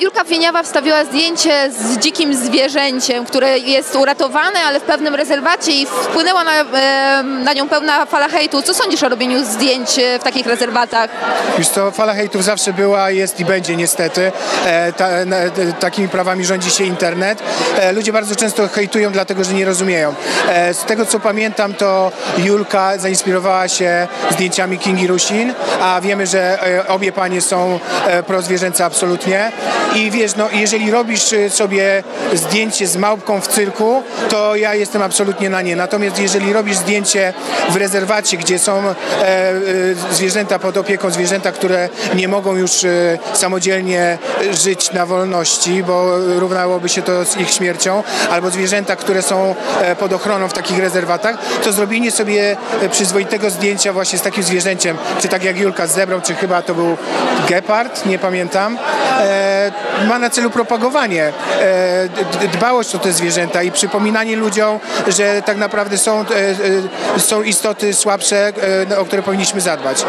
Julka Wieniawa wstawiła zdjęcie z dzikim zwierzęciem, które jest uratowane, ale w pewnym rezerwacie i wpłynęła na, e, na nią pełna fala hejtu. Co sądzisz o robieniu zdjęć e, w takich rezerwatach? Już to fala hejtów zawsze była, jest i będzie niestety. E, ta, na, takimi prawami rządzi się internet. E, ludzie bardzo często hejtują, dlatego że nie rozumieją. E, z tego co pamiętam, to Julka zainspirowała się zdjęciami Kingi Rusin, a wiemy, że e, obie panie są e, prozwierzęce absolutnie. I wiesz, no jeżeli robisz e, sobie zdjęcie z małpką w cyrku, to ja jestem absolutnie na nie. Natomiast jeżeli robisz zdjęcie w rezerwacie, gdzie są e, e, zwierzęta pod opieką, zwierzęta, które nie mogą już e, samodzielnie żyć na wolności, bo równałoby się to z ich śmiercią, albo zwierzęta, które są e, pod ochroną w takich rezerwatach, to zrobienie sobie e, przyzwoitego zdjęcia właśnie z takim zwierzęciem, czy tak jak Julka z zebrą, czy chyba to był gepard, nie pamiętam, e, ma na celu propagowanie, e, dbałość o te zwierzęta i przypominanie ludziom, że tak naprawdę są, e, e, są istoty słabsze, e, o które powinniśmy zadbać.